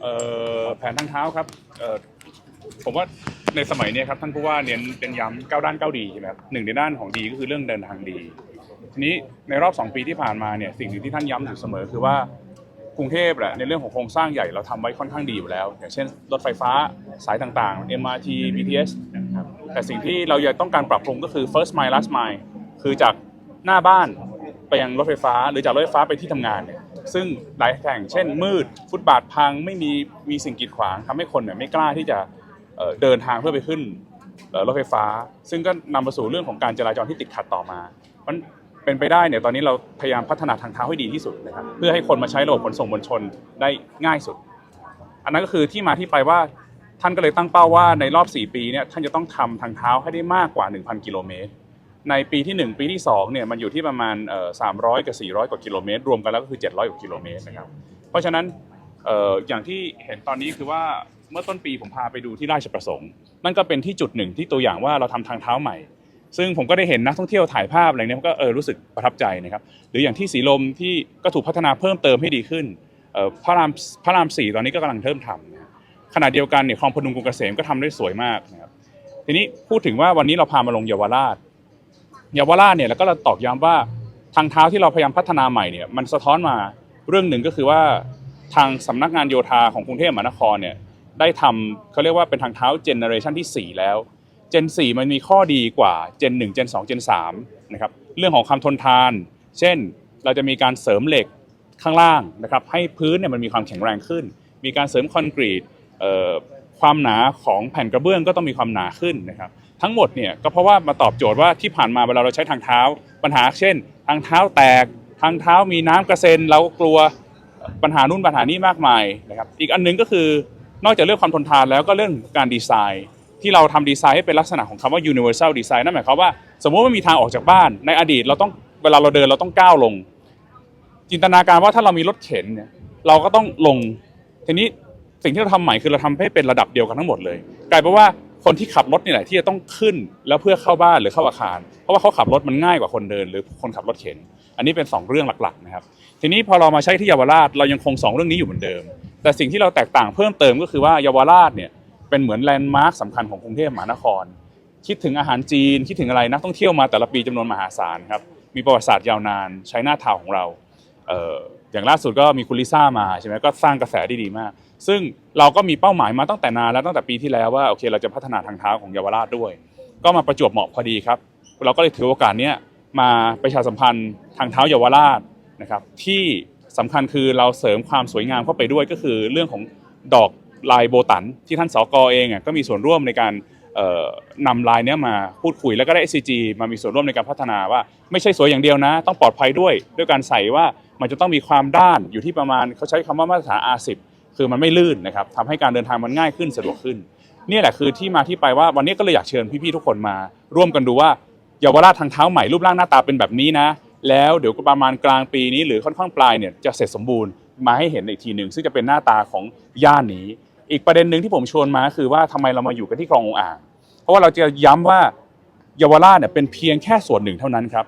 เอ่อแผนทางเท้าครับเอ่อผมว่าในสมัยเนี้ยครับท่านผู้ว่าเน้นเป็นย้ำก้าด้านก้าดีใช่ไหมครับหนึ่งในด้านของดีก็คือเรื่องเดินทางดี ทีนี้ในรอบ 2 ปีที่ผ่านมาเนี่ยสิ่งหนึ่งที่ท่านย้ำอยู่เสมอคือว่ากรุงเทพแหละในเรื่องของโครงสร้างใหญ่เราทำไว้ค่อนข้างดีอยู่แล้ว อย่างเช่น รถไฟฟ้าสายต่างๆ MRT BTS นะครับแต่สิ่งที่เราอยังต้องการปรับปรุงก็คือ first mile last mile คือจากหน้าบ้านไปยังรถไฟฟ้าหรือจากรถไฟฟ้าไปที่ทำงานเนี่ย ซึ่งหลายแห่งเช่น มืด ฟุตบาทพังไม่มีมีสิ่งกีดขวางทำให้คนเนี่ยไม่กล้าที่จะเดินทางเพื่อไปขึ้นรถไฟฟ้า ซึ่งก็นำมาสู่เรื่องของการจราจรที่ติดขัดต่อมามันเป็นไปได้เนี่ยตอนนี้เราพยายามพัฒนาทางเท้าให้ดีที่สุดนะครับเพื่อให้คนมาใช้ระบบขนส่งมวลชนได้ง่ายสุด อันนั้นก็คือที่มาที่ไปว่าท่านก็เลยตั้งเป้าว่าในรอบ 4 ปีเนี่ยท่านจะต้องทำทางเท้าให้ได้มากกว่า 1,000 กิโลเมตร ในปีที่ 1 ปีที่2เนี่ยมันอยู่ที่ประมาณเอ่อ300กับ400 กว่ากิโลเมตร รวมกันแล้วก็คือ 700 กว่ากิโลเมตรนะครับเพราะฉะนั้นอย่างที่เห็นตอนนี้คือว่าเมื่อต้นปีผมพาไปดูที่ราชประสงค์ นั่นก็เป็นที่จุดหนึ่งที่ตัวอย่างว่าเราทำทางเท้าใหม่ ซึ่งผมก็ได้เห็นนักท่องเที่ยวถ่ายภาพอะไรเนี่ยก็เออรู้สึกประทับใจนะครับหรืออย่างที่สีลมที่ก็ถูกพัฒนาเพิ่มเติมให้ดีขึ้นพระรามพระรามสี่ตอนนี้ก็กำลังเริ่มทำนะขณะเดียวกันเนี่ยคลองพดุงกรุงเกษมก็ทำได้สวยมากนะครับทีนี้พูดถึงว่าวันนี้เราพามาลงเยาวราช เยาวราชเนี่ยแล้วก็เราตอกย้ำว่าทางเท้าที่เราพยายามพัฒนาใหม่เนี่ยมันสะท้อนมาเรื่องหนึ่งก็คือว่าทางสำนักงานโยธาของกรุงเทพมหานครเนี่ยได้ทำเขาเรียกว่าเป็นทางเท้าเจเนอเรชันที่ 4 แล้วเจน4 มันมีข้อดีกว่าเจน1เจน2เจน3นะครับเรื่องของความทนทาน เช่นเราจะมีการเสริมเหล็กข้างล่างนะครับให้พื้นเนี่ยมันมีความแข็งแรงขึ้น มีการเสริมคอนกรีตความหนาของแผ่นกระเบื้องก็ต้องมีความหนาขึ้นนะครับ ทั้งหมดเนี่ยก็เพราะว่ามาตอบโจทย์ว่าที่ผ่านมาเวลาเราใช้ทางเท้า ปัญหาเช่น ทางเท้าแตก ทางเท้ามีน้ำกระเซ็นเรากลัวปัญหานู่นปัญหานี้มากมายนะครับอีกอันหนึงก็คือนอกจากเรื่องความทนทานแล้วก็เรื่องการดีไซน์ ที่เราทำดีไซน์ให้เป็นลักษณะของคำว่า universal design นั่นหมายความว่าสมมติว่ามีทางออกจากบ้าน ในอดีตเราต้องเวลาเราเดินเราต้องก้าวลง จินตนาการว่าถ้าเรามีรถเข็นเนี่ยเราก็ต้องลงทีนี้สิ่งที่เราทำใหม่คือเราทำให้เป็นระดับเดียวกันทั้งหมดเลย กลายเป็นว่า คนที่ขับรถนี่แหละที่จะต้องขึ้นแล้วเพื่อเข้าบ้านหรือเข้าอาคาร เพราะว่าเขาขับรถมันง่ายกว่าคนเดิน หรือคนขับรถเข็น อันนี้เป็นสองเรื่องหลักๆนะครับทีนี้พอเรามาใช้ที่เยาวราชเรายังคงสองเรื่องนี้อยู่เหมือนเดิม แต่สิ่งที่เราแตกต่างเพิ่มเติมก็คือว่าเยาวราชเนี่ยเป็นเหมือนแลนด์มาร์คสำคัญของกรุงเทพมหานคร คิดถึงอาหารจีนคิดถึงอะไรนักท่องเที่ยวมาแต่ละปีจำนวนมหาศาลครับมีประวัติศาสตร์ยาวนานใช้หน้าทาวของเราเอย่างล่าสุดก็มีคุณลิซ่ามาใช่ไหมก็สร้างกระแสได้ดีมาก ซึ่งเราก็มีเป้าหมายมาตั้งแต่นานแล้วตั้งแต่ปีที่แล้วว่าโอเคเราจะพัฒนาทางเท้าของเยาวราชด้วย ก็มาประจวบเหมาะพอดีครับ เราก็เลยถือโอกาสนี้มาประชาสัมพันธ์ทางเท้าเยาวราชนะครับที่สำคัญคือเราเสริมความสวยงามเข้าไปด้วยก็คือเรื่องของดอกลายโบตันที่ท่านสกอเองอะก็มีส่วนร่วมในการนำลายเนี้ยมาพูดคุยแล้วก็ได้ SCG มามีส่วนร่วมในการพัฒนาว่า ไม่ใช่สวยอย่างเดียวนะ ต้องปลอดภัยด้วย ด้วยการใส่ว่า มันจะต้องมีความด้านอยู่ที่ประมาณเขาใช้คำว่ามาตรฐาน R10 คือมันไม่ลื่นนะครับทำให้การเดินทางมันง่ายขึ้นสะดวกขึ้นนี่แหละคือที่มาที่ไปว่าวันนี้ก็เลยอยากเชิญพี่ๆทุกคนมา ร่วมกันดูว่าเยาวราชทางเท้าใหม่รูปร่างหน้าตาเป็นแบบนี้นะ แล้วเดี๋ยวประมาณกลางปีนี้หรือค่อนข้างปลายเนี่ยจะเสร็จสมบูรณ์มาให้เห็นอีกทีหนึ่งซึ่งจะเป็นหน้าตาของย่านนี้ อีกประเด็นหนึ่งที่ผมชวนมาคือว่าทำไมเรามาอยู่กันที่คลององอ่าง เพราะว่าเราจะย้ำว่าเยาวราชเนี่ยเป็นเพียงแค่ส่วนหนึ่งเท่านั้นครับ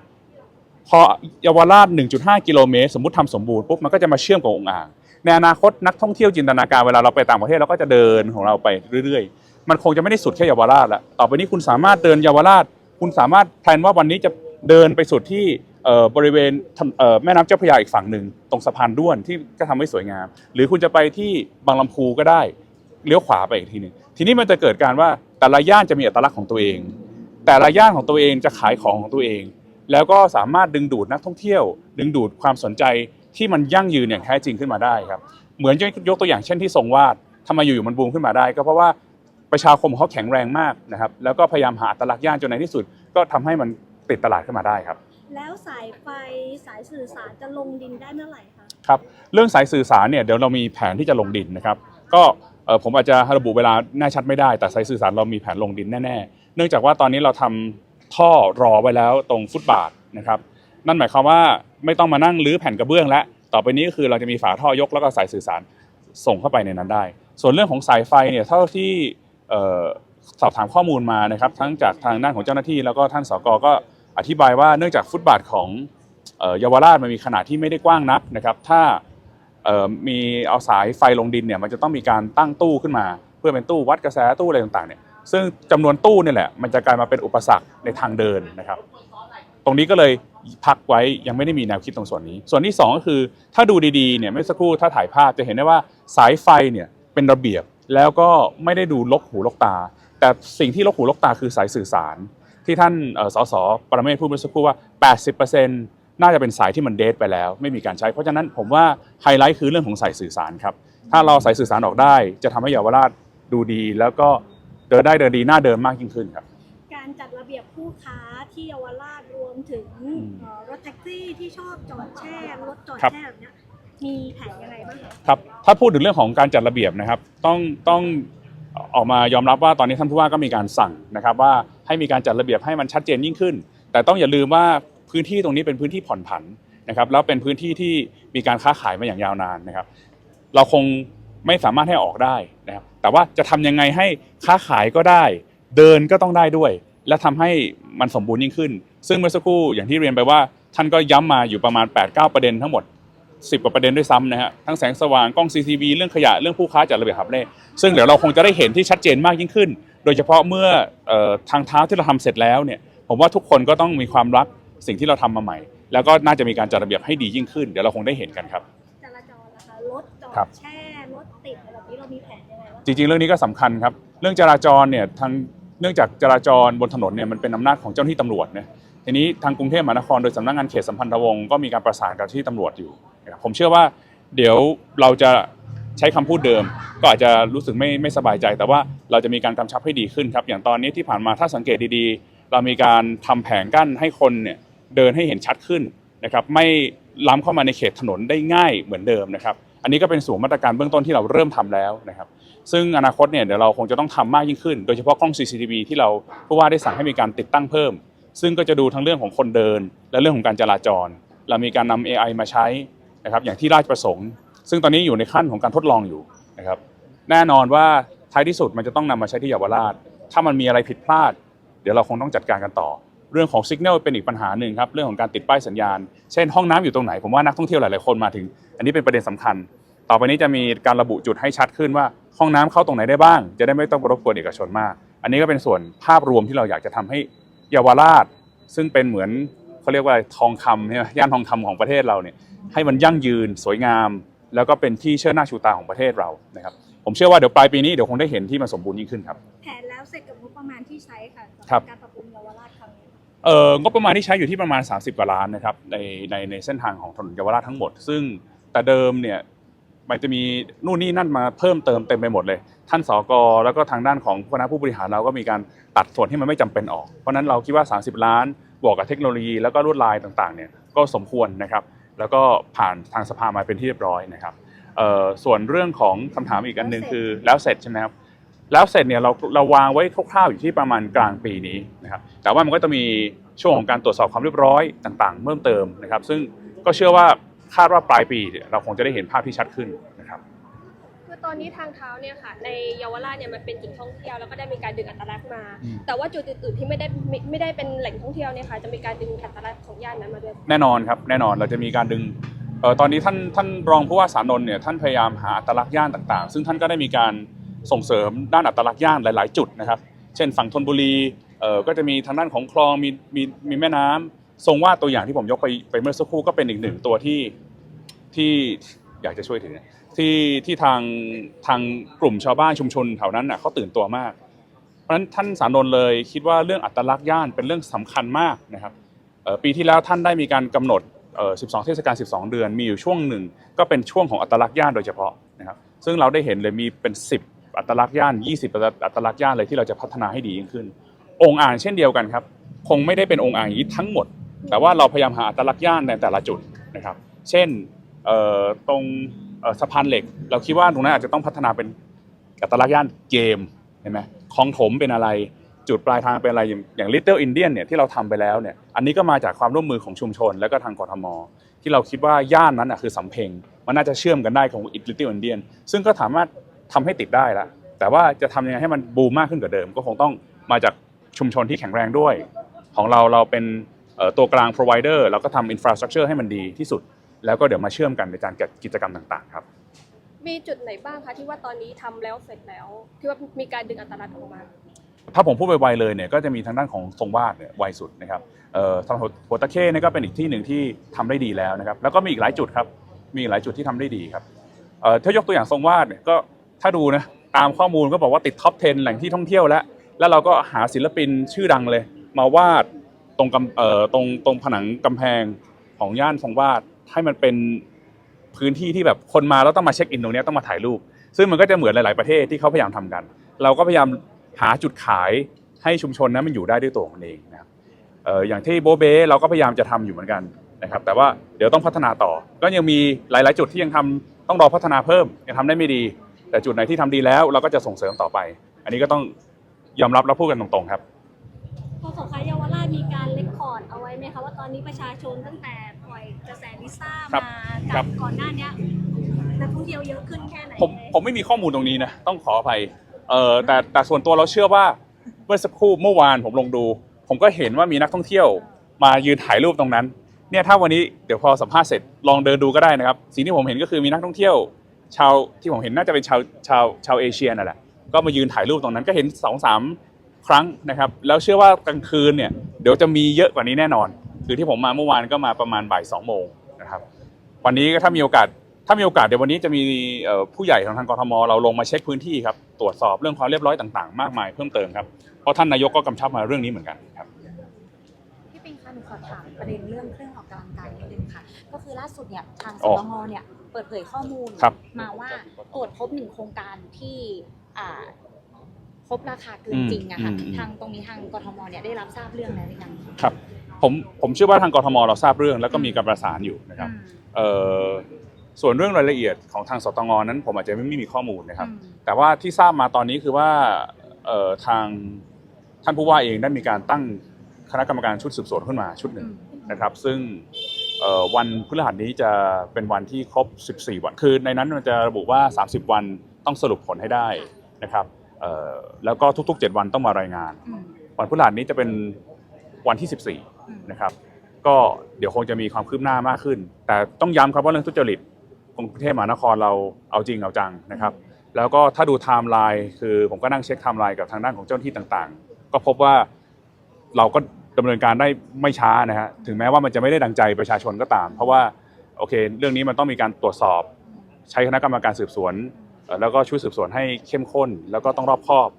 พอเยาวราช 1.5 กิโลเมตร สมมติทำสมบูรณ์ปุ๊บมันก็จะมาเชื่อมกับองอ่างในอนาคตนักท่องเที่ยวจินตนาการเวลาเราไปต่างประเทศเราก็จะเดินของเราไปเรื่อยๆ มันคงจะไม่ได้สุดแค่เยาวราชละต่อไปนี้คุณสามารถเดินเยาวราช คุณสามารถแพลนว่าวันนี้จะเดินไปสุดที่บริเวณแม่น้ำเจ้าพระยาอีกฝั่งหนึ่งตรงสะพานด้วนที่ก็ทำให้สวยงาม หรือคุณจะไปที่บางลำพูก็ได้เลี้ยวขวาไปอีกทีหนึงทีนี้มันจะเกิดการว่าแต่ละย่านจะมีอัตลักษณ์ของตัวเอง แต่ละย่านของตัวเองจะขายของของตัวเอง แล้วก็สามารถดึงดูดนักท่องเที่ยว ดึงดูดความสนใจที่มันยั่งยืนอย่างแท้จริงขึ้นมาได้ครับเหมือนยกตัวอย่างเช่นที่ทรงวาดทำไมอยู่ๆมันบูมขึ้นมาได้ ก็เพราะว่าประชาคมของเขาแข็งแรงมากนะครับแล้วก็พยายามหาอัตลักษณ์ย่านจนในที่สุด ก็ทำให้มันติดตลาดขึ้นมาได้ครับ แล้วสายไฟสายสื่อสารจะลงดินได้เมื่อไหร่คะครับเรื่องสายสื่อสารเนี่ยเดี๋ยวเรามีแผนที่จะลงดินนะครับก็เอ่อผมอาจจะระบุเวลาแน่ชัดไม่ได้ แต่สายสื่อสารเรามีแผนลงดินแน่ๆ เนื่องจากว่าตอนนี้เราทำ ท่อรอไว้แล้วตรงฟุตบาทนะครับ นั่นหมายความว่าไม่ต้องมานั่งรื้อแผ่นกระเบื้องแล้วต่อไปนี้ก็คือเราจะมีฝาท่อยกแล้วก็สายสื่อสารส่งเข้าไปในนั้นได้ ส่วนเรื่องของสายไฟเนี่ยเท่าที่สอบถามข้อมูลมานะครับทั้งจากทางด้านของเจ้าหน้าที่แล้วก็ท่านสกก็อธิบายว่าเนื่องจากฟุตบาทของเยาวราชมันมีขนาดที่ไม่ได้กว้างนักนะครับ ถ้ามีเอาสายไฟลงดินเนี่ยมันจะต้องมีการตั้งตู้ขึ้นมา เพื่อเป็นตู้วัดกระแสตู้อะไรต่างๆเนี่ย ซึ่งจำนวนตู้เนี่ยแหละ มันจะกลายมาเป็นอุปสรรคในทางเดินนะครับ ตรงนี้ก็เลยพักไว้ยังไม่ได้มีแนวคิดตรงส่วนนี้ ส่วนที่สองก็คือถ้าดูดีๆเนี่ยเมื่อสักครู่ถ้าถ่ายภาพจะเห็นได้ว่าสายไฟเนี่ยเป็นระเบียบแล้วก็ไม่ได้ดูลกหูลกตา แต่สิ่งที่ลกหูลกตาคือสายสื่อสาร ที่ท่านเอ่อสสปรเมศพูดเมื่อสักครู่ว่า 80%น่าจะเป็นสายที่มันเดทไปแล้ว ไม่มีการใช้ เพราะฉะนั้นผมว่าไฮไลท์คือเรื่องของสายสื่อสารครับถ้าเราสายสื่อสารออกได้ จะทำให้เยาวราชดูดีแล้วก็ เดินได้เดินดีหน้าเดินมากยิ่งขึ้นครับ การจัดระเบียบผู้ค้าที่เยาวราชรวมถึงอืมเอ่อรถแท็กซี่ที่ชอบจอดแช่รถจอดครับ แช่แบบเนี้ยมีแผนยังไงบ้างคะครับถ้าพูดถึงเรื่องของการจัดระเบียบนะครับ ต้องต้องออกมายอมรับว่าตอนนี้ท่านผู้ว่าก็มีการสั่งนะครับ ว่าให้มีการจัดระเบียบให้มันชัดเจนยิ่งขึ้น แต่ต้องอย่าลืมว่าพื้นที่ตรงนี้เป็นพื้นที่ผ่อนผันนะครับ แล้วเป็นพื้นที่ที่มีการค้าขายมาอย่างยาวนานนะครับ เราคง ไม่สามารถให้ออกได้นะครับแต่ว่าจะทำยังไงให้ค้าขายก็ได้ เดินก็ต้องได้ด้วย และทำให้มันสมบูรณ์ยิ่งขึ้น ซึ่งเมื่อสักครู่อย่างที่เรียนไปว่า ท่านก็ย้ำมาอยู่ประมาณ 8-9 ประเด็นทั้งหมด 10 กว่าประเด็นด้วยซ้ำนะฮะทั้งแสงสว่างกล้อง CCTV เรื่องขยะเรื่องผู้ค้าจัดระเบียบหับเล่ซึ่งเดี๋ยวเราคงจะได้เห็นที่ชัดเจนมากยิ่งขึ้น โดยเฉพาะเมื่อเอ่อทางเท้าที่เราทำเสร็จแล้วเนี่ยผมว่าทุกคนก็ต้องมีความรักสิ่งที่เราทำมาใหม่ แล้วก็น่าจะมีการจัดระเบียบให้ดียิ่งขึ้น เดี๋ยวเราคงได้เห็นกันครับจราจรนะคะรถจอครัดบแช่ จริงๆ เรื่องนี้ก็สำคัญครับ เรื่องจราจรเนี่ยทางเนื่องจากจราจรบนถนนเนี่ยมันเป็นอำนาจของเจ้าหน้าที่ตำรวจเนะทีนี้ทางกรุงเทพมหานครโดยสำนักงานเขตสัมพันธวงศ์ก็มีการประสานกับที่ตำรวจอยู่ ผมเชื่อว่าเดี๋ยวเราจะใช้คำพูดเดิม ก็อาจจะรู้สึกไม่ไม่สบายใจ แต่ว่าเราจะมีการกำชับให้ดีขึ้นครับ อย่างตอนนี้ที่ผ่านมาถ้าสังเกตดีๆ เรามีการทำแผงกั้นให้คนเนี่ยเดินให้เห็นชัดขึ้นนะครับไม่ล้ำเข้ามาในเขตถนนได้ง่ายเหมือนเดิมนะครับ อันนี้ก็เป็นส่วนมาตรการเบื้องต้นที่เราเริ่มทำแล้วนะครับ ซึ่งอนาคตเนี่ยเดี๋ยวเราคงจะต้องทำมากยิ่งขึ้น โดยเฉพาะกล้อง CCTV ที่เราผู้ว่าได้สั่งให้มีการติดตั้งเพิ่ม ซึ่งก็จะดูทั้งเรื่องของคนเดิน และเรื่องของการจราจร เรามีการนำ AI มาใช้นะครับอย่างที่ราชประสงค์ ซึ่งตอนนี้อยู่ในขั้นของการทดลองอยู่นะครับ แน่นอนว่าท้ายที่สุดมันจะต้องนำมาใช้ที่เยาวราช ถ้ามันมีอะไรผิดพลาด เดี๋ยวเราคงต้องจัดการกันต่อ เรื่องของสัญญาณเป็นอีกปัญหาหนึ่งครับเรื่องของการติดป้ายสัญญาณ เช่นห้องน้ำอยู่ตรงไหนผมว่านักท่องเที่ยวหลายๆคนมาถึง อันนี้เป็นประเด็นสำคัญ ต่อไปนี้จะมีการระบุจุดให้ชัดขึ้นว่าห้องน้ำเข้าตรงไหนได้บ้าง จะได้ไม่ต้องรบกวนเอกชนมาก อันนี้ก็เป็นส่วนภาพรวมที่เราอยากจะทำให้เยาวราช ซึ่งเป็นเหมือนเขาเรียกว่าอะไรทองคำใช่ไหมย่านทองคำของประเทศเราเนี่ยให้มันยั่งยืนสวยงาม แล้วก็เป็นที่เชิดหน้าชูตาของประเทศเรานะครับผมเชื่อว่าเดี๋ยวปลายปีนี้เดี๋ยวคงได้เห็นที่มันสมบูรณ์ยิ่งขึ้นครับแผนแล้วเสร็จกับงบประมาณที่ใช้ค่ะสำหครับการปรับ เอ่องบประมาณที่ใช้อยู่ที่ประมาณ 30กว่าล้านนะครับในในในเส้นทางของถนนเยาวราชทั้งหมด ซึ่งแต่เดิมเนี่ยมันจะมีนู่นนี่นั่นมาเพิ่มเติมเต็มไปหมดเลย ท่านสกแล้วก็ทางด้านของคณะผู้บริหารเราก็มีการตัดส่วนที่มันไม่จำเป็นออก เพราะนั้นเราคิดว่า 30 ล้านบวกกับเทคโนโลยีแล้วก็ลวดลายต่างๆเนี่ยก็สมควรนะครับแล้วก็ผ่านทางสภามาเป็นที่เรียบร้อยนะครับส่วนเรื่องของคำถามอีกอันหนึ่งคือแล้วเสร็จใช่ไหมครับ แล้วเสร็จเนี่ยเราเราวางไว้คร่าวๆอยู่ที่ประมาณกลางปีนี้นะครับแต่ว่ามันก็จะมีช่วงของการตรวจสอบความเรียบร้อยต่างๆ เพิ่มเติมนะครับ ซึ่งก็เชื่อว่าคาดว่าปลายปีเนี่ยเราคงจะได้เห็นภาพที่ชัดขึ้นนะครับคือตอนนี้ทางเท้าเนี่ยค่ะในเยาวราชเนี่ยมันเป็นจุดท่องเที่ยวแล้วก็ได้มีการดึงอัตลักษณ์มาอืมแต่ว่าจุดอื่นๆที่ไม่ได้ไม่ไม่ได้เป็นแหล่งท่องเที่ยวเนี่ยค่ะจะมีการดึงอัตลักษณ์ของย่านนั้นมาด้วยแน่นอนครับแน่นอนเราจะมีการดึงเอ่อตอนนี้ท่านท่านรองผู้ว่าสานนท์เนี่ยท่านพยายามหาอัตลักษณ์ย่านต่างๆ ซึ่งท่านก็ได้มีการ ส่งเสริมด้านอัตลักษณ์ย่านหลาย ๆ จุดนะครับ เช่นฝั่งธนบุรีก็จะมีทางด้านของคลองมีมีมีแม่น้ำทรงวาดตัวอย่างที่ผมยกไปไปเมื่อสักครู่ก็เป็นอีกหนึ่งตัวที่ที่อยากจะช่วยถึงที่ที่ทางทางกลุ่มชาวบ้านชุมชนแถวนั้นน่ะเขาตื่นตัวมาก เพราะฉะนั้นท่านสานนท์เลยคิดว่าเรื่องอัตลักษณ์ย่านเป็นเรื่องสำคัญมากนะครับปีที่แล้วท่านได้มีการกำหนดเอ่อ12 เทศกาล 12 เดือน มีอยู่ช่วงหนึ่ง ก็เป็นช่วงของอัตลักษณ์ย่านโดยเฉพาะนะครับ ซึ่งเราได้เห็นเลยมีเป็น 10 อัตลักษณ์ย่าน 20 อัตลักษณ์ย่านเลยที่เราจะพัฒนาให้ดียิ่งขึ้น องค์อ่างเช่นเดียวกันครับ คงไม่ได้เป็นองค์อ่างอย่างนี้ทั้งหมด แต่ว่าเราพยายามหาอัตลักษณ์ย่านในแต่ละจุดนะครับ เช่นตรงสะพานเหล็ก เราคิดว่าตรงนั้นอาจจะต้องพัฒนาเป็นอัตลักษณ์ย่านเกมเห็นไหมคลองถมเป็นอะไรจุดปลายทางเป็นอะไรอย่างอย่าง Little Indian เนี่ยที่เราทำไปแล้วเนี่ยอันนี้ก็มาจากความร่วมมือของชุมชน และก็ทางกทม ที่เราคิดว่าย่านนั้นอะคือสำเพ็งมันน่าจะเชื่อมกันได้ของ Little Indian ซึ่งก็สามารถ ทำให้ติดได้ละแต่ว่าจะทำยังไงให้มันบูมมากขึ้นกว่าเดิม ก็คงต้องมาจากชุมชนที่แข็งแรงด้วย ของเราเราเป็นเอ่อตัวกลาง provider เราก็ทำ infrastructure ให้มันดีที่สุด แล้วก็เดี๋ยวมาเชื่อมกันในการจัดกิจกรรมต่างๆครับ มีจุดไหนบ้างคะที่ว่าตอนนี้ทำแล้วเสร็จแล้วที่ว่ามีการดึงอัตลักษณ์ออกมา ถ้าผมพูดไวๆเลยเนี่ยก็จะมีทางด้านของทรงวาดเนี่ยไวสุดนะครับเอ่อสำหรับโฮตาเค้เนี่ยก็เป็นอีกที่หนึ่งที่ทำได้ดีแล้วนะครับแล้วก็มีอีกหลายจุดครับมีอีกหลายจุดที่ทำได้ดีครับเอ่อถ้ายกตัวอย่างทรงวาดเนี่ยก็ ถ้าดูนะตามข้อมูลก็บอกว่าติดท็อป 10 แหล่งที่ท่องเที่ยวแล้ว แล้วเราก็หาศิลปินชื่อดังเลย มาวาดตรงกำเอ่อตรงตรงผนังกำแพงของย่านทรงวาดให้มันเป็นพื้นที่ที่แบบคนมาแล้วต้องมาเช็คอินตรงนี้ต้องมาถ่ายรูป ซึ่งมันก็จะเหมือนหลาย ๆประเทศที่เขาพยายามทำกัน เราก็พยายามหาจุดขายให้ชุมชนนั้นมันอยู่ได้ด้วยตัวมันเองนะครับเอ่ออย่างที่โบเบ้เราก็พยายามจะทำอยู่เหมือนกันนะครับแต่ว่าเดี๋ยวต้องพัฒนาต่อ ก็ยังมีหลาย ๆ จุดที่ยังทำต้องรอพัฒนาเพิ่มยังทำได้ไม่ดี แต่จุดไหนที่ทำดีแล้วเราก็จะส่งเสริมต่อไป อันนี้ก็ต้องยอมรับและพูดกันตรงๆครับพอสงขลาเยาวราชมีการเลคคอร์ดเอาไว้ไหมคะว่าตอนนี้ประชาชนตั้งแต่ปล่อยกระแสลิซ่าครับมาครักับบก่อนหน้าเนี้ยนักท่องเที่ยวเยอะขึ้นแค่ไหนผมผมไม่มีข้อมูลตรงนี้นะต้องขออภัยเอ่อแต่แต่ส่วนตัวเราเชื่อว่าเมื่อสักครู่เมื่อวานผมลงดู ผมก็เห็นว่ามีนักท่องเที่ยวมายืนถ่ายรูปตรงนั้นเนี่ยถ้าวันนี้เดี๋ยวพอสัมภาษณ์เสร็จลองเดินดูก็ได้นะครับสิ่งที่ผมเห็นก็คือมีนักท่องเที่ยว ชาวที่ผมเห็นน่าจะเป็นชาวชาวชาวเอเชียนั่นแหละก็มายืนถ่ายรูปตรงนั้นก็เห็นสองสามครั้งนะครับ แล้วเชื่อว่ากลางคืนเนี่ยเดี๋ยวจะมีเยอะกว่านี้แน่นอน คือที่ผมมาเมื่อวานก็มาประมาณบ่ายสองโมงนะครับวันนี้ก็ถ้ามีโอกาสถ้ามีโอกาสเดี๋ยววันนี้จะมีผู้ใหญ่ของทางกทมเราลงมาเช็คพื้นที่ครับตรวจสอบเรื่องความเรียบร้อยต่างๆ มากมายเพิ่มเติมครับเพราะท่านนายกก็กำชับมาเรื่องนี้เหมือนกันครับพี่ปิงคะหนูขอถามประเด็นเรื่องเครื่องออกกำลังกายนิดนึงค่ะก็คือล่าสุดเนี่ยทางสอ๋อตงเนี่ย เปิดเผยข้อมูลครับ มาว่าตรวจพบหนึ่งโครงการที่อ่าพบราคาเกินจริงอะค่ะอืมอืม ทางตรงนี้ทางกทมเนี่ยได้รับทราบเรื่องแล้วหรือยังครับผมผมเชื่อว่าทางกทมเราทราบเรื่องแล้วก็มีการประสานอยู่นะครับอืมเอ่อส่วนเรื่องรายละเอียดของทางสตงนั้น ผมอาจจะไม่มีข้อมูลนะครับ อืมแต่ว่าที่ทราบมาตอนนี้คือว่าเอ่อทางท่านผู้ว่าเองได้มีการตั้งคณะกรรมการชุดสืบสวนขึ้นมาชุดหนึ่งนะครับ ซึ่งเอ่อ วันพฤหัสนี้จะเป็นวันที่ครบ 14 วัน คือในนั้นมันจะระบุว่า 30 วันต้องสรุปผลให้ได้นะครับเอ่อแล้วก็ทุก ๆ 7 วันต้องมารายงานอืมวันพฤหัสนี้จะเป็นวันที่อืม14 นะครับ ก็เดี๋ยวคงจะมีความคืบหน้ามากขึ้น แต่ต้องย้ำครับว่าเรื่องทุจริตกรุงเทพมหานครเราเอาจริงเอาจังนะครับ แล้วก็ถ้าดูไทม์ไลน์คือผมก็นั่งเช็คไทม์ไลน์กับทางด้านของเจ้าหน้าที่ต่างๆ ก็พบว่าเราก็ ดำเนินการได้ไม่ช้านะฮะถึงแม้ว่ามันจะไม่ได้ดังใจประชาชนก็ตาม เพราะว่าโอเค เรื่องนี้มันต้องมีการตรวจสอบ ใช้คณะกรรมการสืบสวน แล้วก็ชุดสืบสวนให้เข้มข้น แล้วก็ต้องรอบคอบ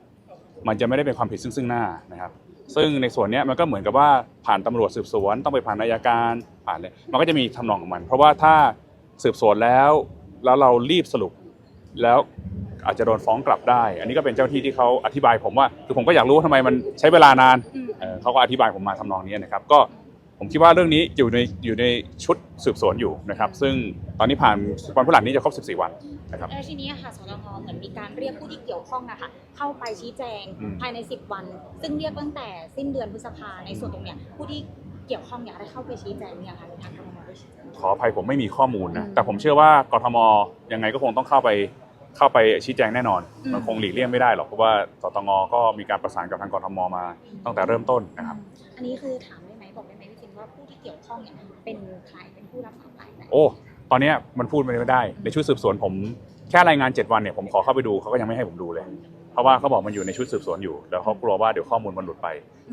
มันจะไม่ได้เป็นความผิดซึ่งซึ่งหน้านะครับ ซึ่งในส่วนนี้มันก็เหมือนกับว่าผ่านตำรวจสืบสวน ต้องไปผ่านอายการผ่านเลยมันก็จะมีทำนองของมัน เพราะว่าถ้าสืบสวนแล้วแล้วเรารีบสรุปแล้วอาจจะโดนฟ้องกลับได้ อันนี้ก็เป็นเจ้าที่ที่เขาอธิบายผมว่า คือผมก็อยากรู้ว่าทำไมมันใช้เวลานาน เอ่อเขาก็อธิบายผมมาทำนองนี้นะครับ ก็ผมคิดว่าเรื่องนี้อยู่ในอยู่ในชุดสืบสวนอยู่นะครับ ซึ่งตอนนี้ผ่านวันพฤหัสนี้จะครบ 14 วันนะครับแล้วทีนี้อะค่ะสตงเหมือนมีการเรียกผู้ที่เกี่ยวข้องนะคะเข้าไปชี้แจงอืมภายใน 10 วัน ซึ่งเรียกตั้งแต่สิ้นเดือนพฤษภาในส่วนตรงเนี้ยผู้ที่เกี่ยวข้องเนี่ยได้เข้าไปชี้แจงเนี่ยค่ะในทางกทมได้ชี้แจงขออภัยผมไม่มีข้อมูลนะอืมแต่ผมเชื่อว่ากทมยังไงก็คงต้องเข้าไป เข้าไปชี้แจงแน่นอนอืมมันคงหลีกเลี่ยงไม่ได้หรอกเพราะว่าสตงก็มีการประสานกับทางกทมมาตั้งแต่เริ่มต้นนะครับ อันนี้คือถามได้ไหมบอกได้ไหมพี่ฟินว่าผู้ที่เกี่ยวข้องเนี่ยเป็นใครเป็นผู้รับสายไหนโอ้ตอนเนี้ยมันพูดไม่ได้ในชุดสืบสวนผมแค่รายงาน 7 วันเนี่ยผมขอเข้าไปดูเขาก็ยังไม่ให้ผมดูเลย เพราะว่าเขาบอกมันอยู่ในชุดสืบสวนอยู่แล้วเขากลัวว่าเดี๋ยวข้อมูลมันหลุดไป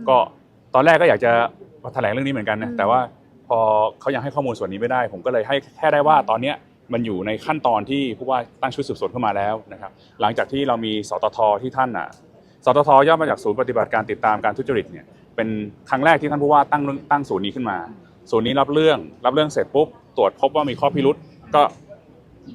ก็ตอนแรกก็อยากจะมาแถลงเรื่องนี้เหมือนกันนะอืมแต่ว่าพอเขายังให้ข้อมูลส่วนนี้ไม่ได้ ผมก็เลยให้แค่ได้ว่าตอนเนี้ย มันอยู่ในขั้นตอนที่ผู้ว่าตั้งชุดสืบสวนขึ้นมาแล้วนะครับ หลังจากที่เรามีสตทที่ท่านอะสตทย่อมาจากศูนย์ปฏิบัติการติดตามการทุจริตเนี่ยเป็นครั้งแรกที่ท่านผู้ว่าตั้งตั้งศูนย์นี้ขึ้นมา ศูนย์นี้รับเรื่อง รับเรื่องเสร็จปุ๊บตรวจพบว่ามีข้อพิรุษก็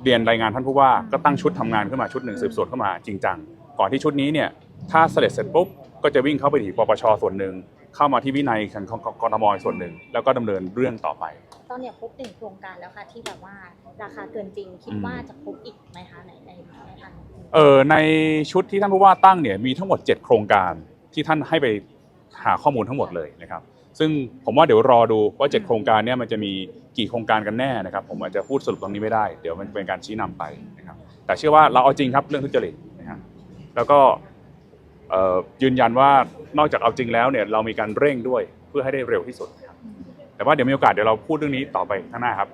เรียนรายงานท่านผู้ว่าก็ตั้งชุดทำงานขึ้นมาชุดหนึ่งสืบสวนเข้ามาจริงจังก่อนที่ชุดนี้เนี่ยถ้าเสร็จเสร็จปุ๊บก็จะวิ่งเข้าไปที่ปปชส่วนหนึ่ง เข้ามาที่วินัยของกรทมอีกส่วนหนึ่ง แล้วก็ดำเนินเรื่องต่อไป ตอนเนี้ยพบหนึ่งโครงการแล้วค่ะที่แบบว่าราคาเกินจริงคิดอืมว่าจะพบอีกไหมคะในในในทางเออในชุดที่ท่านผู้ว่าตั้งเนี่ยมีทั้งหมด 7 โครงการที่ท่านให้ไปหาข้อมูลทั้งหมดเลยนะครับ ซึ่งผมว่าเดี๋ยวรอดูว่า 7 โครงการเนี่ยมันจะมีกี่โครงการกันแน่นะครับ ผมอาจจะพูดสรุปตรงนี้ไม่ได้ เดี๋ยวมันเป็นการชี้นำไปนะครับแต่เชื่อว่าเราเอาจริงครับเรื่องทุจริตนะครับแล้วก็เอ่อ ยืนยันว่านอกจากเอาจริงแล้วเนี่ยเรามีการเร่งด้วยเพื่อให้ได้เร็วที่สุดนะครับแต่ว่าเดี๋ยวมีโอกาสเดี๋ยวเราพูดเรื่องนี้ต่อไปข้างหน้าครับ